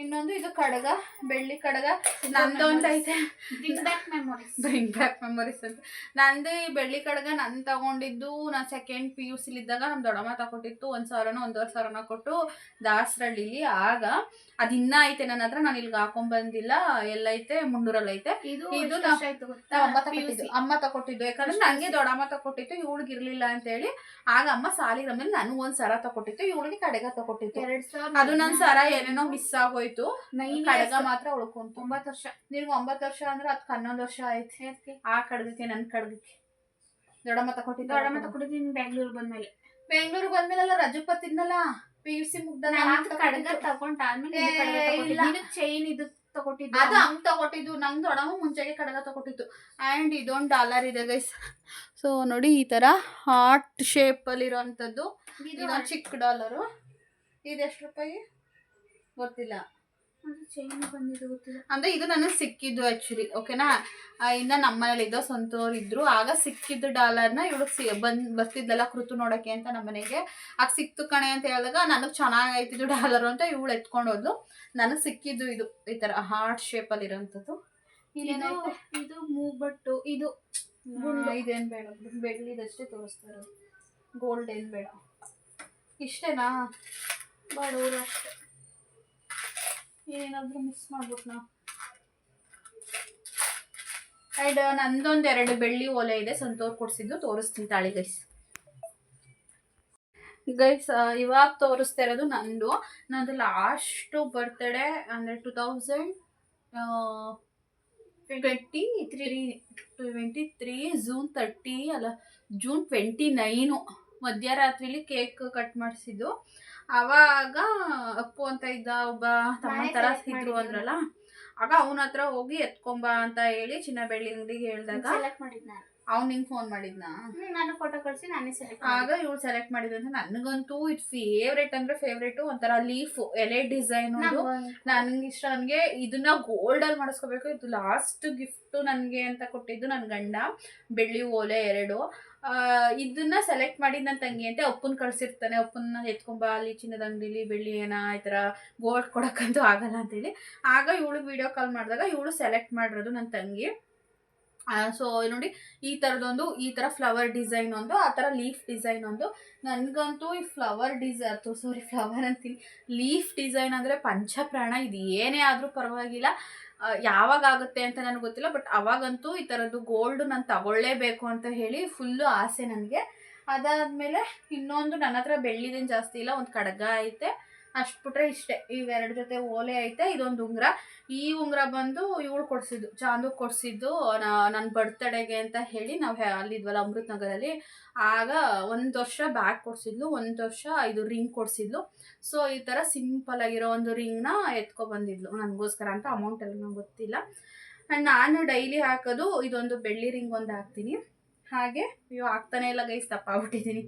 ಇನ್ನೊಂದು ಇದು ಕಡಗ ಬೆಳ್ಳಿ ಕಡಗ. ನಂದು ಅಂತ ಐತೆ. Bring back memories bring back memories ಅಂತ. ನಂದು ಈ ಬೆಳ್ಳಿ ಕಡಗ ನನ್ ತಗೊಂಡಿದ್ದು ನಾನು ಸೆಕೆಂಡ್ ಪಿ ಯು ಇದ್ದಾಗ ನಮ್ಮ ದೊಡ್ಡಮ್ಮ ತಗೊಂಡಿತ್ತು. ಒಂದ್ ಸಾವಿರನ ಒಂದೂವರೆ ಸಾವಿರನ ಕೊಟ್ಟು ದಾಸರಳ್ಳಿಲಿ. ಆಗ ಅದಿನ್ನ ಇನ್ನ ಐತೆ ನನ್ನ ಹತ್ರ ನಾನು ಇಲ್ಲಿಗೆ ಹಾಕೊಂಡ್ ಬಂದಿಲ್ಲ. ಎಲ್ಲೈತೆ ಮುಂಡೂರಲ್ಲಿ ಐತೆ ಇದು ಅಮ್ಮ ತಕೊಟ್ಟಿದ್ದು ತಗೊಟ್ಟಿದ್ದು ಅಮ್ಮ ತಗೊಟ್ಟಿದ್ದು. ಯಾಕಂದ್ರೆ ನಂಗೆ ದೊಡ್ಡಮ್ಮ ತಗೊಟ್ಟಿತ್ತು ಇವಳಿಗೆ ಇರಲಿಲ್ಲ ಅಂತ ಹೇಳಿ ಆಗ ಅಮ್ಮ ಸಾಲಿಗ್ರಾಮಲ್ಲಿ ನನಗೆ ಒಂದ್ ಸರ ತಕೊಟ್ಟಿತ್ತು ಇವಳಿಗೆ ಕಡೆಗ ತಗೊಟ್ಟಿತ್ತು. ಎರಡ್ ಅದು ನನ್ ಸರ ಏನೇನೋ ಮಿಸ್ ಆಗೋಯ್ತು. ಕಡಗ ಮಾತ್ರ ಉಳ್ಕೊಂತ. ಒಂಬತ್ತು ವರ್ಷ. ನಿನ್ಗೆ ಒಂಬತ್ತು ವರ್ಷ ಅಂದ್ರೆ ಅದಕ್ಕೆ ಹನ್ನೊಂದು ವರ್ಷ ಆಯ್ತು. ಆ ಕಡ್ಗಕ್ಕೆ ನನ್ ಕಡ್ಗಕ್ಕೆ ದೊಡ್ಡಮ್ಮ ತಗೊಟ್ಟಿದ್ದು ದೊಡ್ಡಮ್ಮ ಕೊಟ್ಟಿದ್ದೀನಿ ಬೆಂಗಳೂರು ಬಂದ್ಮೇಲೆ. ಬೆಂಗಳೂರು ಬಂದ್ಮೇಲೆಲ್ಲ ರಜಕ್ ಬತ್ತಿದ್ನಲ್ಲ ಪಿ ಯು ಸಿ ಮುಗ್ದ ನಾನು ಕಡಗ ತಗೊಂಡಾದ್ಮೇಲೆ ಏ, ಇಲ್ಲ. ಚೈನ್ ಇದು ತಗೊಟ್ಟಿದ್ದು ಅದು ಹಂಗ್ ತಗೊಟ್ಟಿದ್ದು ನಂಗೆ ದೊಡ್ಡಮ್ಮ ಮುಂಚೆಗೆ ಕಡಗ ತಗೊಟ್ಟಿತ್ತು ಆ್ಯಂಡ್ ಇದೊಂದು ಡಾಲರ್ ಇದೆ ಗೈಸ್ ಸೊ ನೋಡಿ ಈ ತರ ಹಾರ್ಟ್ ಶೇಪಲ್ಲಿರೋವಂಥದ್ದು ಇದು ಇದೊಂದು ಚಿಕ್ಕ ಡಾಲರು ಇದೆಷ್ಟು ರೂಪಾಯಿ? ಗೊತ್ತಿಲ್ಲ. ಚೈನ್ ಬಂದಿದ್ದು ಗೊತ್ತಿಲ್ಲ. ಅಂದ್ರೆ ಇದು ನನಗೆ ಸಿಕ್ಕಿದ್ದು ಆ್ಯಕ್ಚುಲಿ ಓಕೆನಾ ಇನ್ನು ನಮ್ಮನೇಲಿ ಇದ್ದೋ ಸ್ವಂತವ್ರು ಇದ್ರು. ಆಗ ಸಿಕ್ಕಿದ್ದು ಡಾಲರ್ನ ಇವಳು ಸಿ ಬಂದ್ ಬರ್ತಿದ್ದಲ್ಲ ಕೃತು ನೋಡಕ್ಕೆ ಅಂತ ನಮ್ಮನೆಗೆ. ಆಗ ಸಿಕ್ತು ಕಣೆ ಅಂತ ಹೇಳಿದಾಗ ನನಗೆ ಚೆನ್ನಾಗಾಯ್ತಿದ್ದು ಡಾಲರ್ ಅಂತ ಇವಳು ಎತ್ಕೊಂಡು ಹೋದ್ಲು ನನಗೆ ಸಿಕ್ಕಿದ್ದು ಇದು ಈ ಥರ ಹಾರ್ಟ್ ಶೇಪಲ್ಲಿ ಇರೋಂಥದ್ದು. ಇದು ಮೂಗ್ಬಟ್ಟು ಇದು ಇದೇನು ಬಿಡು, ಬೆಳ್ಳಿದಷ್ಟೇ ತೋರಿಸ್ತಾರೆ. ಗೋಲ್ಡ್ ಏನು ಬೇಡ. ಇಷ್ಟೇನಾ? ಬಡವರು ಏನೇನಾದರೂ ಮಿಸ್ ಮಾಡ್ಬಿಟ್ನಾ ಆ್ಯಂಡ್ ನಂದೊಂದು ಎರಡು ಬೆಳ್ಳಿ ಓಲೆ ಇದೆ, ಸಂತೋರ್ ಕೊಡಿಸಿದ್ದು, ತೋರಿಸ್ತೀನಿ ತಾಳಿ ಗೈಸ್ ಗೈಸ್ ಇವಾಗ ತೋರಿಸ್ತಾ ಇರೋದು ನಂದು. ನಂದು ಲಾಸ್ಟು ಬರ್ತ್ಡೇ ಅಂದರೆ two thousand twenty three twenty three June thirty ಅಲ್ಲ ಜೂನ್ ಟ್ವೆಂಟಿ ನೈನು ಮಧ್ಯರಾತ್ರಿಲಿ ಕೇಕ್ ಕಟ್ ಮಾಡಿಸಿದ್ದು. ಆವಾಗ ಅಪ್ಪು ಅಂತ ಇದ್ದ ಒಬ್ಬ ತಮ್ಮ ತರ ಇದ್ರು ಅಂದ್ರಲ್ಲ? ಆಗ ಅವನ ಹತ್ರ ಹೋಗಿ ಎತ್ಕೊಂಬ ಅಂತ ಹೇಳಿ ಚಿನ್ನ ಬೆಳ್ಳಿ ಅಂಗಡಿಗೆ ಹೇಳಿದಾಗ ಅವ್ನ ನಿಂಗೆ ಫೋನ್ ಮಾಡಿದ್ನ? ನಾನು ಫೋಟೋ ಕಳಿಸಿ ನಾನೇ ಸೆಲೆಕ್ಟ್ ಆಗ ಇವಳು ಸೆಲೆಕ್ಟ್ ಮಾಡಿದ್ರು ಅಂತ ನನಗಂತೂ ಇದು ಫೇವ್ರೇಟ್ ಅಂದ್ರೆ ಫೇವ್ರೇಟ್ ಒಂಥರ ಲೀಫ್ ಎಲೆ ಡಿಸೈನ್ ಅದು ನನ್ಗೆ ಇಷ್ಟ ನನಗೆ ಇದನ್ನ ಗೋಲ್ಡಲ್ಲಿ ಮಾಡಿಸ್ಕೋಬೇಕು. ಇದು ಲಾಸ್ಟ್ ಗಿಫ್ಟ್ ನನಗೆ ಅಂತ ಕೊಟ್ಟಿದ್ದು ನನ್ನ ಗಂಡ. ಬೆಳ್ಳಿ ಓಲೆ ಎರಡು. ಇದನ್ನ ಸೆಲೆಕ್ಟ್ ಮಾಡಿದ ನನ್ನ ತಂಗಿ ಅಂತ ಅಪ್ಪನ್ ಕಳ್ಸಿರ್ತಾನೆ. ಒಪ್ಪನ್ನ ಎತ್ಕೊಂಬ ಅಲ್ಲಿ ಚಿನ್ನದ ಅಂಗಡಿಲಿ ಬೆಳ್ಳಿ ಏನ ಈ ಥರ ಗೋಲ್ಡ್ ಕೊಡೋಕ್ಕಂತೂ ಆಗಲ್ಲ ಅಂತೇಳಿ. ಆಗ ಇವಳು ವಿಡಿಯೋ ಕಾಲ್ ಮಾಡಿದಾಗ ಇವಳು ಸೆಲೆಕ್ಟ್ ಮಾಡಿರೋದು ನನ್ನ ತಂಗಿ. ಸೊ ನೋಡಿ ಈ ಥರದೊಂದು ಈ ಥರ ಫ್ಲವರ್ ಡಿಸೈನ್ ಒಂದು, ಆ ಥರ ಲೀಫ್ ಡಿಸೈನ್ ಒಂದು. ನನಗಂತೂ ಈ ಫ್ಲವರ್ ಡಿಸೈನ್ ಸಾರಿ ಫ್ಲವರ್ ಅಂತೀನಿ. ಲೀಫ್ ಡಿಸೈನ್ ಅಂದರೆ ಪಂಚಪ್ರಾಣ, ಇದು ಏನೇ ಆದರೂ ಪರವಾಗಿಲ್ಲ. ಯಾವಾಗ ಆಗುತ್ತೆ ಅಂತ ನನಗೆ ಗೊತ್ತಿಲ್ಲ ಬಟ್ ಅವಾಗಂತೂ ಈ ಥರದ್ದು ಗೋಲ್ಡ್ ನಾನು ತಗೊಳ್ಳೇಬೇಕು ಅಂತ ಹೇಳಿ ಫುಲ್ಲು ಆಸೆ ನನಗೆ. ಅದಾದಮೇಲೆ ಇನ್ನೊಂದು ನನ್ನ ಹತ್ರ ಬೆಳ್ಳಿದೇನು ಜಾಸ್ತಿ ಇಲ್ಲ, ಒಂದು ಕಡಗ ಐತೆ. ಅಷ್ಟು ಬಿಟ್ರೆ ಇಷ್ಟೇ. ಇವೆರಡು ಜೊತೆ ಓಲೆ ಐತೆ, ಇದೊಂದು ಉಂಗುರ. ಈ ಉಂಗುರ ಬಂದು ಇವಳು ಕೊಡಿಸಿದ್ದು, ಚಾಂದು ಕೊಡಿಸಿದ್ದು ನನ್ನ ಬರ್ತಡೆಗೆ ಅಂತ ಹೇಳಿ ನಾವು ಅಲ್ಲಿದ್ವಲ್ಲ ಅಮೃತ್ ನಗರಲ್ಲಿ ಆಗ ಒಂದು ವರ್ಷ ಬ್ಯಾಗ್ ಕೊಡಿಸಿದ್ಲು, ಒಂದು ವರ್ಷ ಇದು ರಿಂಗ್ ಕೊಡಿಸಿದ್ಲು. ಸೊ, ಈ ಥರ ಸಿಂಪಲ್ ಆಗಿರೋ ಒಂದು ರಿಂಗ್ನ ಎತ್ಕೊ ಬಂದಿದ್ಲು ನನಗೋಸ್ಕರ ಅಂತ ಅಮೌಂಟ್ ಎಲ್ಲ ನಂಗೆ ಗೊತ್ತಿಲ್ಲ. ಆ್ಯಂಡ್ ನಾನು ಡೈಲಿ ಹಾಕೋದು ಇದೊಂದು ಬೆಳ್ಳಿ ರಿಂಗ್ ಒಂದು ಹಾಕ್ತೀನಿ. ಹಾಗೆ ಇವು ಹಾಕ್ತಾನೆ ಇಲ್ಲ ಗೈಸ್ ತಪ್ಪಾಗ್ಬಿಟ್ಟಿದ್ದೀನಿ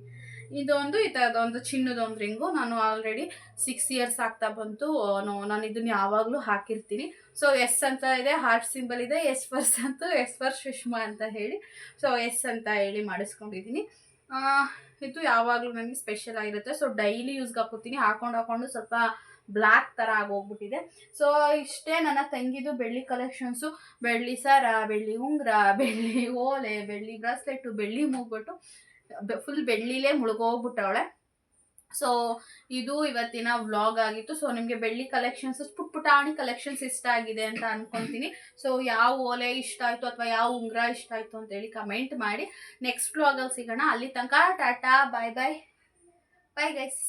ಇದೊಂದು, ಈ ಥರದೊಂದು ಚಿನ್ನದೊಂದು ರಿಂಗು. ನಾನು ಆಲ್ರೆಡಿ ಸಿಕ್ಸ್ ಇಯರ್ಸ್ ಆಗ್ತಾ ಬಂತು. ನಾನು ಇದನ್ನ ಯಾವಾಗಲೂ ಹಾಕಿರ್ತೀನಿ. ಸೊ ಎಸ್ ಅಂತ ಇದೆ ಹಾರ್ಟ್ ಸಿಂಬಲ್ ಇದೆ ಎಸ್ ಫರ್ಸ್ ಅಂತೂ ಎಸ್ ಫರ್ ಸುಷ್ಮಾ ಅಂತ ಹೇಳಿ. ಸೊ ಎಸ್ ಅಂತ ಹೇಳಿ ಮಾಡಿಸ್ಕೊಂಡಿದ್ದೀನಿ. ಇದು ಯಾವಾಗಲೂ ನನಗೆ ಸ್ಪೆಷಲ್ ಆಗಿರುತ್ತೆ. ಸೊ ಡೈಲಿ ಯೂಸ್ಗೆ ಹಾಕೋತೀನಿ ಹಾಕೊಂಡು ಹಾಕೊಂಡು ಸ್ವಲ್ಪ ಬ್ಲ್ಯಾಕ್ ಥರ ಆಗೋಗ್ಬಿಟ್ಟಿದೆ. ಸೊ ಇಷ್ಟೇ ನನ್ನ ತಂಗಿದು ಬೆಳ್ಳಿ ಕಲೆಕ್ಷನ್ಸು ಬೆಳ್ಳಿ ಸರ, ಬೆಳ್ಳಿ ಉಂಗ್ರ, (laughs) ಬೆಳ್ಳಿ ಓಲೆ, ಬೆಳ್ಳಿ ಬ್ರಾಸ್ಲೆಟು ಬೆಳ್ಳಿ ಮೂಗ್ಬಿಟ್ಟು ಫುಲ್ ಬೆಳ್ಳಿಲೇ ಮುಳುಗೋಗ್ಬಿಟ್ಟವಳೆ. ಸೊ ಇದು ಇವತ್ತಿನ ವ್ಲಾಗ್ ಆಗಿತ್ತು. ಸೊ ನಿಮಗೆ ಬೆಳ್ಳಿ ಕಲೆಕ್ಷನ್ಸ್ ಪುಟ್ ಪುಟಾಣಿ ಕಲೆಕ್ಷನ್ಸ್ ಇಷ್ಟ ಆಗಿದೆ ಅಂತ ಅನ್ಕೊಂತೀನಿ. ಸೊ ಯಾವ ಓಲೆ ಇಷ್ಟ ಆಯಿತು ಅಥವಾ ಯಾವ ಉಂಗುರ ಇಷ್ಟ ಆಯಿತು ಅಂತೇಳಿ ಕಮೆಂಟ್ ಮಾಡಿ. ನೆಕ್ಸ್ಟ್ ವ್ಲಾಗಲ್ಲಿ ಸಿಗೋಣ. ಅಲ್ಲಿ ತನಕ ಟಾಟಾ ಬಾಯ್ ಬಾಯ್ ಬಾಯ್ ಗೈಸ್